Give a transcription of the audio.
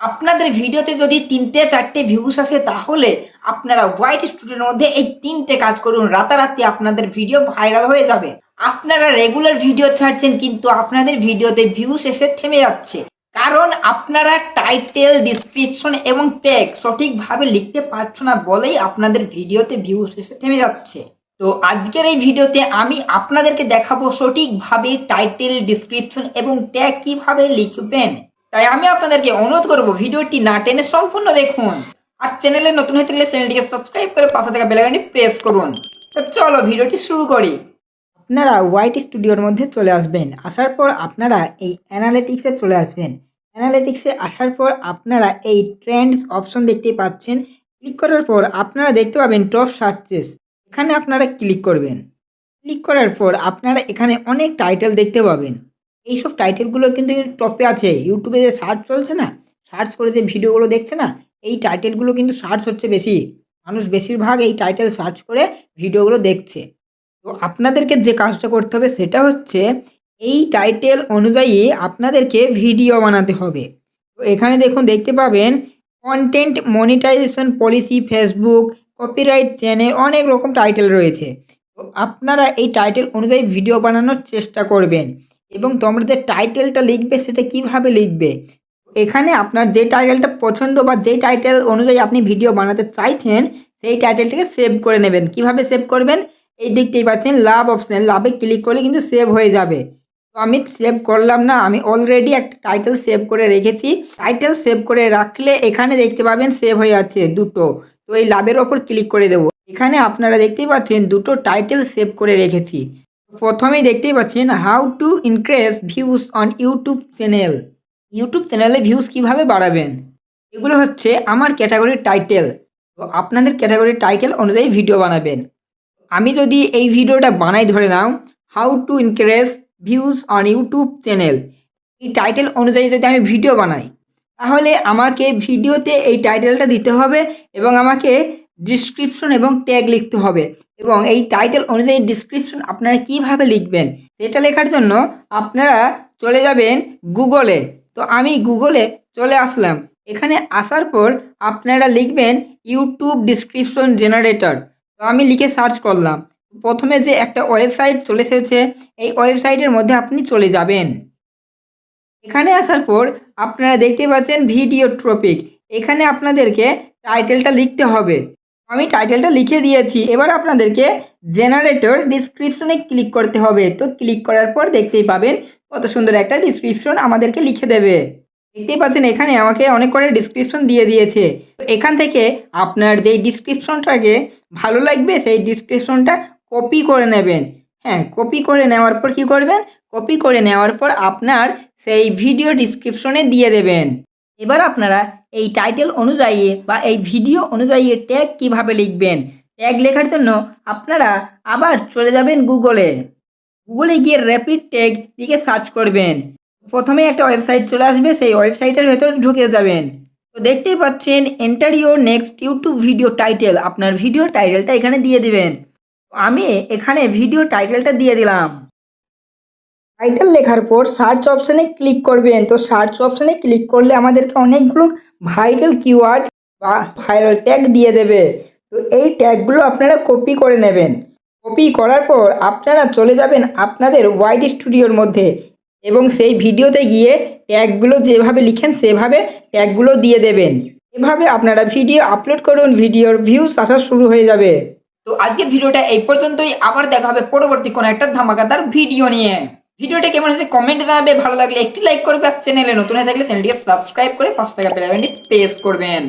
আপনাদের ভিডিওতে যদি তিনটে, চারটে ভিউস আসে, তাহলে আপনারা হোয়াইট স্টুডিওর মধ্যে এই তিনটে কাজ করুন। রাতারাতি আপনাদের ভিডিও ভাইরাল হয়ে যাবে। আপনারা রেগুলার ভিডিও ছাড়ছেন, কিন্তু আপনাদের ভিডিওতে ভিউস এসে থেমে যাচ্ছে। কারণ আপনারা টাইটেল ডিসক্রিপশন এবং ট্যাগ সঠিকভাবে লিখতে পারছ না বলেই আপনাদের ভিডিওতে ভিউস এসে থেমে যাচ্ছে। তো আজকের এই ভিডিওতে আমি আপনাদেরকে দেখাবো সঠিকভাবে টাইটেল ডিসক্রিপশন এবং ট্যাগ কীভাবে লিখবেন। তাই আমি আপনাদেরকে অনুরোধ করব ভিডিওটি না টেনে সম্পূর্ণ দেখুন। আর চ্যানেলে নতুন হয়ে থাকলে চ্যানেলটিকে সাবস্ক্রাইব করে পাশে থাকা বেলাগানটি প্রেস করুন। তো চলো ভিডিওটি শুরু করি। আপনারা হোয়াইট স্টুডিওর মধ্যে চলে আসবেন। আসার পর আপনারা এই অ্যানালিটিক্সে চলে আসবেন। অ্যানালিটিক্সে আসার পর আপনারা এই ট্রেন্ডস অপশন দেখতে পাচ্ছেন। ক্লিক করার পর আপনারা দেখতে পাবেন টপ সার্চেস এখানে আপনারা ক্লিক করবেন। ক্লিক করার পর আপনারা এখানে অনেক টাইটেল দেখতে পাবেন। এইসব টাইটেলগুলো কিন্তু টপে আছে। ইউটিউবে যে সার্চ চলছে না সার্চ করে যে ভিডিওগুলো দেখছে না, এই টাইটেলগুলো কিন্তু সার্চ হচ্ছে বেশি। মানুষ বেশিরভাগ এই টাইটেল সার্চ করে ভিডিওগুলো দেখছে। তো আপনাদেরকে যে কাজটা করতে হবে সেটা হচ্ছে, এই টাইটেল অনুযায়ী আপনাদেরকে ভিডিও বানাতে হবে। তো এখানে দেখুন, দেখতে পাবেন content monetisation policy Facebook copyright channel অনেক রকম টাইটেল রয়েছে। তো আপনারা এই টাইটেল অনুযায়ী ভিডিও বানানোর চেষ্টা করবেন। এবং তোমরা যে টাইটেলটা লিখবে, সেটা কীভাবে লিখবে? এখানে আপনার যে টাইটেলটা পছন্দ বা যে টাইটেল অনুযায়ী আপনি ভিডিও বানাতে চাইছেন, সেই টাইটেলটাকে সেভ করে নেবেন। কীভাবে সেভ করবেন? এই দিকটাই পাচ্ছেন লাভ অপশান লাভে ক্লিক করলে কিন্তু সেভ হয়ে যাবে। তো আমি সেভ করলাম না, আমি অলরেডি একটা টাইটেল সেভ করে রেখেছি। টাইটেল সেভ করে রাখলে এখানে দেখতে পাবেন সেভ হয়ে আছে দুটো। তো এই লাভের ওপর ক্লিক করে দেবো। এখানে আপনারা দেখতেই পাচ্ছেন, দুটো টাইটেল সেভ করে রেখেছি। প্রথমেই দেখতেই পাচ্ছেন how to increase views on YouTube channel YouTube চ্যানেলে ভিউজ কীভাবে বাড়াবেন? এগুলো হচ্ছে আমার ক্যাটাগরির টাইটেল তো আপনাদের ক্যাটাগরির টাইটেল অনুযায়ী ভিডিও বানাবেন। আমি যদি এই ভিডিওটা বানাই ধরে নাও how to increase views on YouTube channel এই টাইটেল অনুযায়ী যদি আমি ভিডিও বানাই, তাহলে আমাকে ভিডিওতে এই টাইটেলটা দিতে হবে এবং আমাকে ডিসক্রিপশন এবং ট্যাগ লিখতে হবে। এবং এই টাইটেল অনুযায়ী ডিসক্রিপশন আপনারা কীভাবে লিখবেন, সেটা লেখার জন্য আপনারা চলে যাবেন গুগলে তো আমি গুগলে চলে আসলাম। এখানে আসার পর আপনারা লিখবেন ইউটিউব ডিসক্রিপশন জেনারেটর তো আমি লিখে সার্চ করলাম। প্রথমে যে একটা ওয়েবসাইট চলে এসেছে, এই ওয়েবসাইটের মধ্যে আপনি চলে যাবেন। এখানে আসার পর আপনারা দেখতে পাচ্ছেন ভিডিও ট্রপিক এখানে আপনাদেরকে টাইটেলটা লিখতে হবে। আমি টাইটেলটা লিখে দিয়েছি। এবার আপনাদেরকে জেনারেটর ডিসক্রিপশনে ক্লিক করতে হবে। তো ক্লিক করার পর দেখতেই পাবেন কত সুন্দর একটা ডিসক্রিপশন আমাদেরকে লিখে দেবে। দেখতেই পাচ্ছেন এখানে আমাকে অনেক করে ডিসক্রিপশন দিয়ে দিয়েছে। তো এখান থেকে আপনার যেই ডিসক্রিপশনটাকে ভালো লাগবে, সেই ডিসক্রিপশনটা কপি করে নেবেন। হ্যাঁ কপি করে নেওয়ার পর কি করবেন? কপি করে নেওয়ার পর আপনার সেই ভিডিও ডিসক্রিপশনে দিয়ে দেবেন। এবার আপনারা এই টাইটেল অনুযায়ী বা এই ভিডিও অনুযায়ী ট্যাগ কীভাবে লিখবেন? ট্যাগ লেখার জন্য আপনারা আবার চলে যাবেন গুগলে গুগলে গিয়ে র্যাপিড ট্যাগ লিখে সার্চ করবেন। প্রথমে একটা ওয়েবসাইট চলে আসবে, সেই ওয়েবসাইটের ভেতরে ঢুকে যাবেন। তো দেখতেই পাচ্ছেন enter your next YouTube video title আপনার ভিডিও টাইটেলটা এখানে দিয়ে দিবেন। আমি এখানে ভিডিও টাইটেলটা দিয়ে দিলাম। টাইটেল লেখার পর সার্চ অপশানে ক্লিক করবেন। তো সার্চ অপশানে ক্লিক করলে আমাদেরকে অনেকগুলো ভাইরাল কিওয়ার্ড বা ভাইরাল ট্যাগ দিয়ে দেবে। তো এই ট্যাগগুলো আপনারা কপি করে নেবেন। কপি করার পর আপনারা চলে যাবেন আপনাদের ওয়াইড স্টুডিওর মধ্যে এবং সেই ভিডিওতে গিয়ে ট্যাগগুলো যেভাবে লিখেন সেভাবে ট্যাগগুলো দিয়ে দেবেন। এভাবে আপনারা ভিডিও আপলোড করুন ভিডিওর ভিউস আসা শুরু হয়ে যাবে। তো আজকের ভিডিওটা এই পর্যন্তই। আবার দেখা হবে পরবর্তী কোনো একটা ধামাকাদার ভিডিও নিয়ে। ভিডিওটা কেমন হয়েছে কমেন্ট জানাবে, ভালো লাগলে একটি লাইক করবে আর চ্যানেলে নতুন হয়ে থাকলে চ্যানেলটিকে সাবস্ক্রাইব করে পাঁচ টাকা বেলাইকনটি প্রেস করবেন।